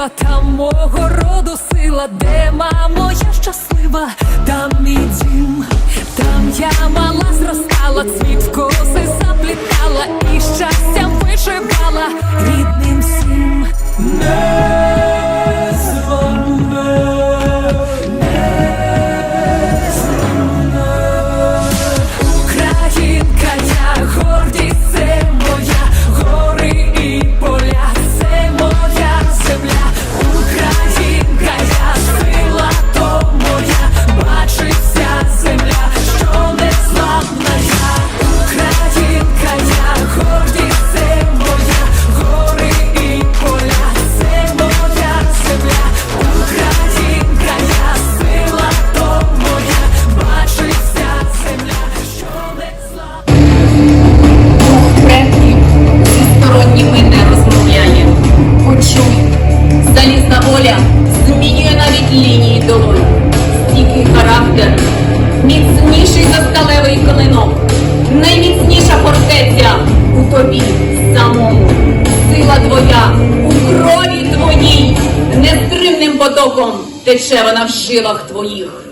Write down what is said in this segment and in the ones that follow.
красива, там мого роду сила, де мамо, я щаслива, там мій дім, там я мала зростала, цвіт в коси заплітала і щастям вишивала. Рідним всім. Потоком тече вона в жилах твоїх.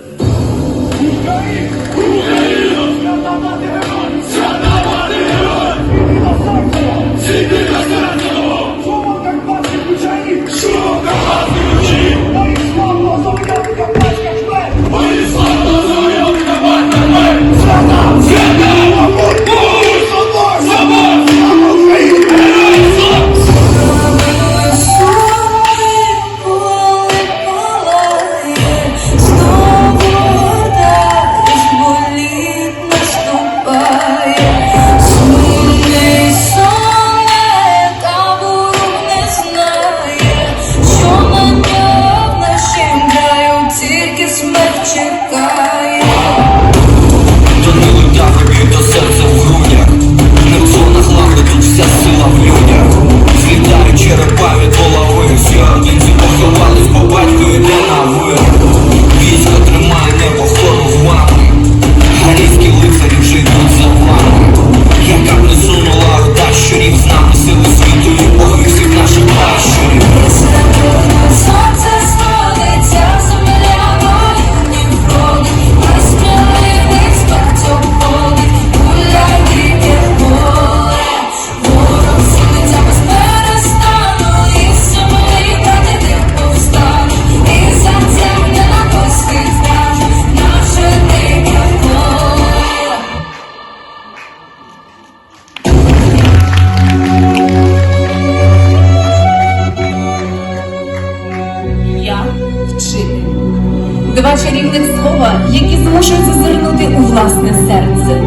Два чарівних слова, які змушують зазирнути у власне серце.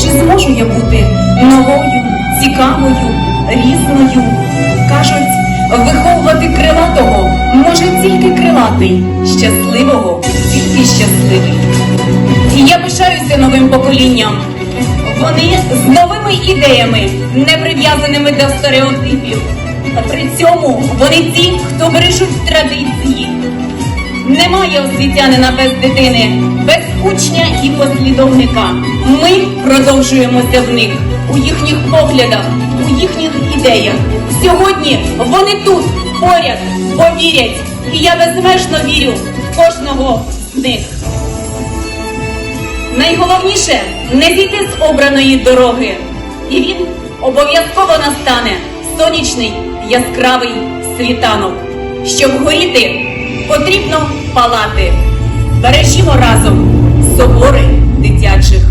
Чи зможу я бути новою, цікавою, різною? Кажуть, виховувати крилатого може тільки крилатий, щасливого тільки щасливий. Я пишаюся новим поколінням. Вони з новими ідеями, не прив'язаними до стереотипів. При цьому вони ті, хто бережуть традиції. Немає освітянина без дитини, без учня і послідовника. Ми продовжуємося в них, у їхніх поглядах, у їхніх ідеях. Сьогодні вони тут, поряд, повірять, і я безмежно вірю в кожного з них. Найголовніше не зійти з обраної дороги, і він обов'язково настане сонячний яскравий світанок. Щоб горіти, потрібно палати. Бережімо разом собори дитячих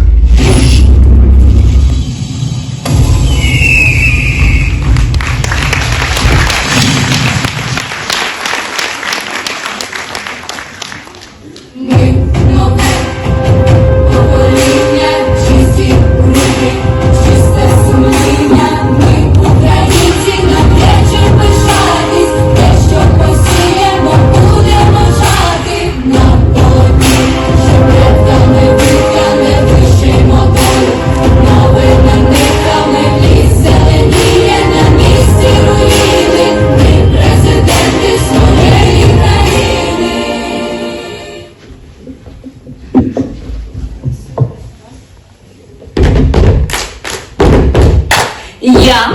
Я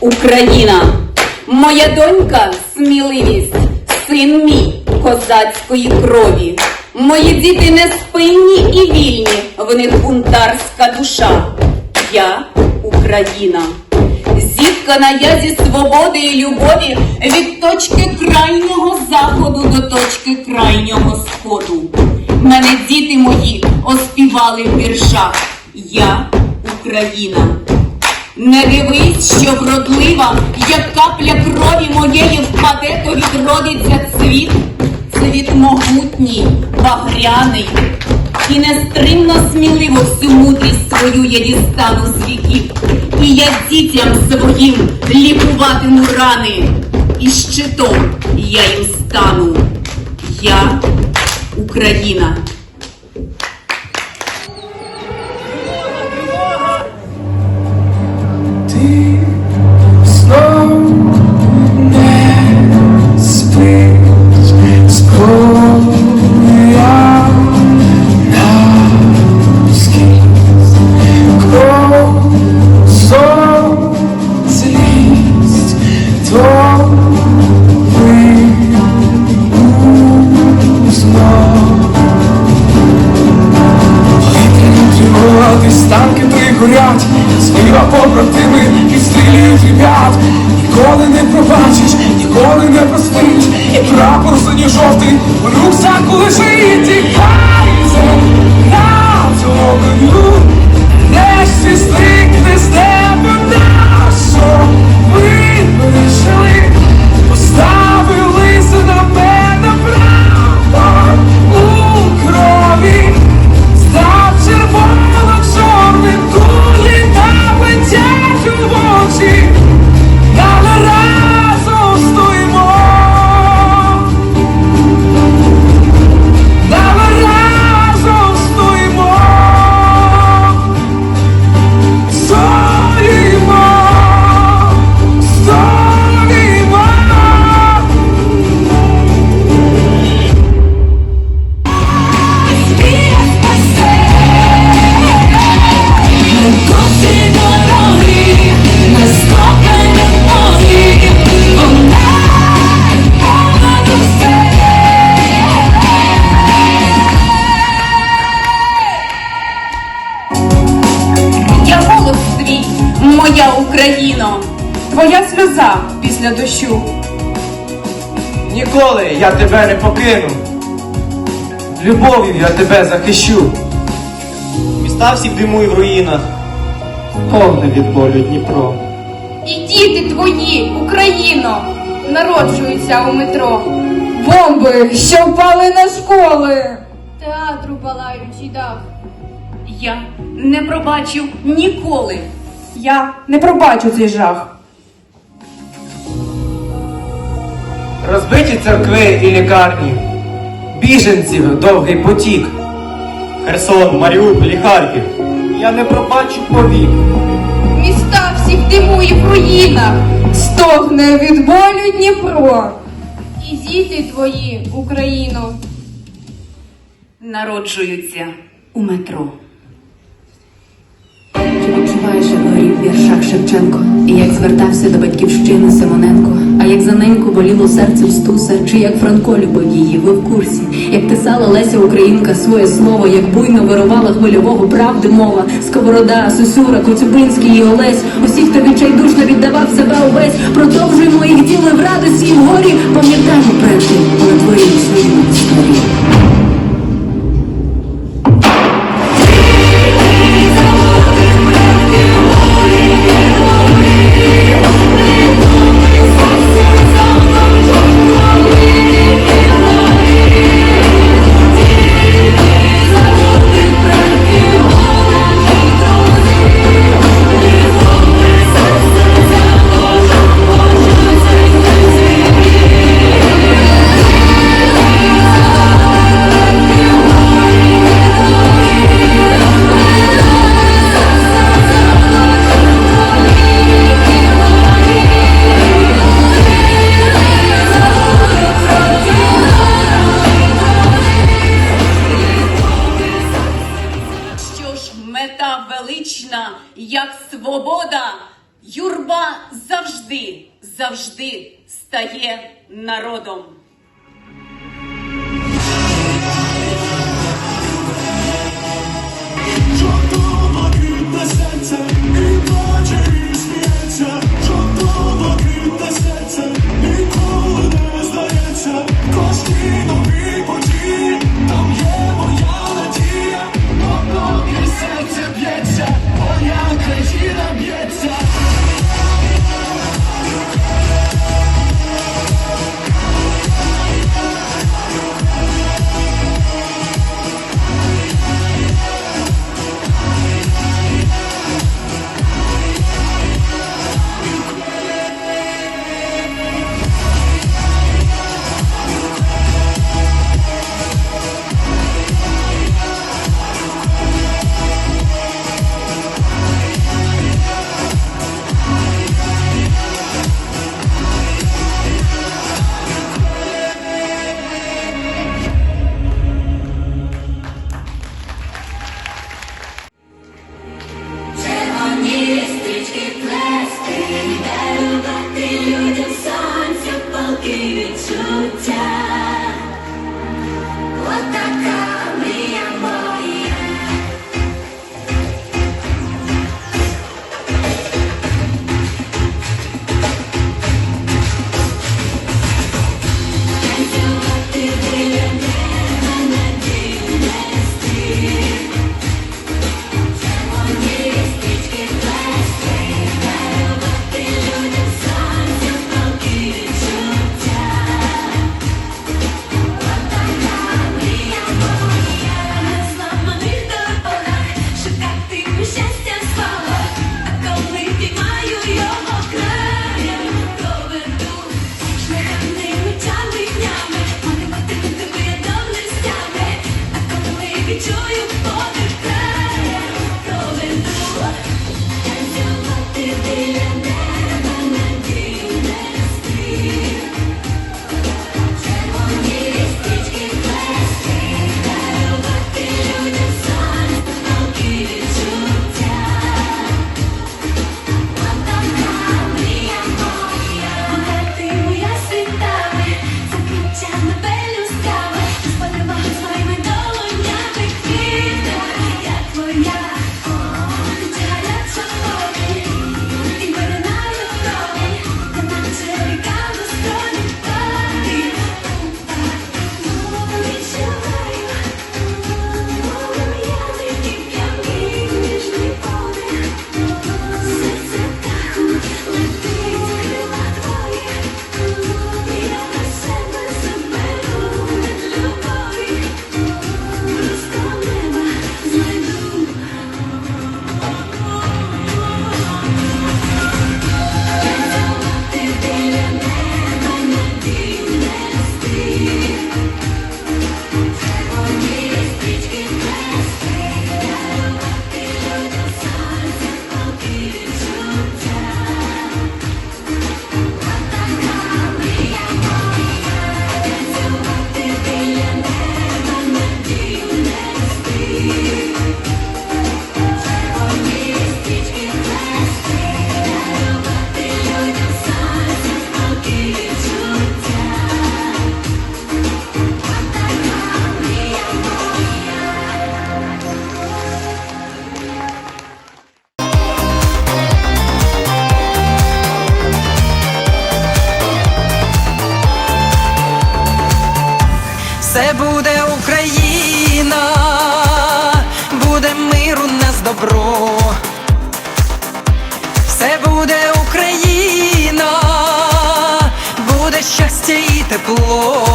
Україна, моя донька сміливість, син мій козацької крові. Мої діти не спинні і вільні, в них бунтарська душа. Я Україна. Зіткана я зі свободи і любові від точки крайнього заходу до точки крайнього сходу. Мене діти мої оспівали в віршах. Я Україна. Не дивись, що вродлива, як капля крові моєї впаде, то відродиться цвіт. Цвіт могутній, багряний. І нестримно сміливо всю мудрість свою я дістану з віків. І я дітям своїм лікуватиму рани, і щитом я їм стану. Я Україна. Не простиш І прапор синій жовтий. В рюкзаку лежить І хай на цьому Решті не з Україно, твоя сльоза після дощу. Ніколи я тебе не покину. Любов'ю я тебе захищу. Міста всі в диму і в руїнах. Повне від болю Дніпро. І діти твої, Україно, народжуються у метро. Бомби, що впали на школи. Театру палаючий дах. Я не пробачив ніколи. Я не пробачу цей жах. Розбиті церкви і лікарні. Біженців довгий потік. Херсон, Маріуполь і Харків. Я не пробачу повік. Міста всі в диму і в руїнах. Стогне від болю Дніпро. І діти твої, Україно. Народжуються у метро. Чи відчуваєш, в віршах Шевченко, і як звертався до батьківщини Симоненко, а як за неньку боліло серце стуса, чи як Франко любив її, ви в курсі, як писала Леся Українка своє слово, як буйно вирувала хвильового правди мова, Сковорода, Сосюра, Коцюбинський і Олесь, усі, хто відчайдушно віддавав себе увесь, продовжуємо їх діли в радості і в горі, пам'ятаємо предки, коли творили свою історію. Народом. тепло.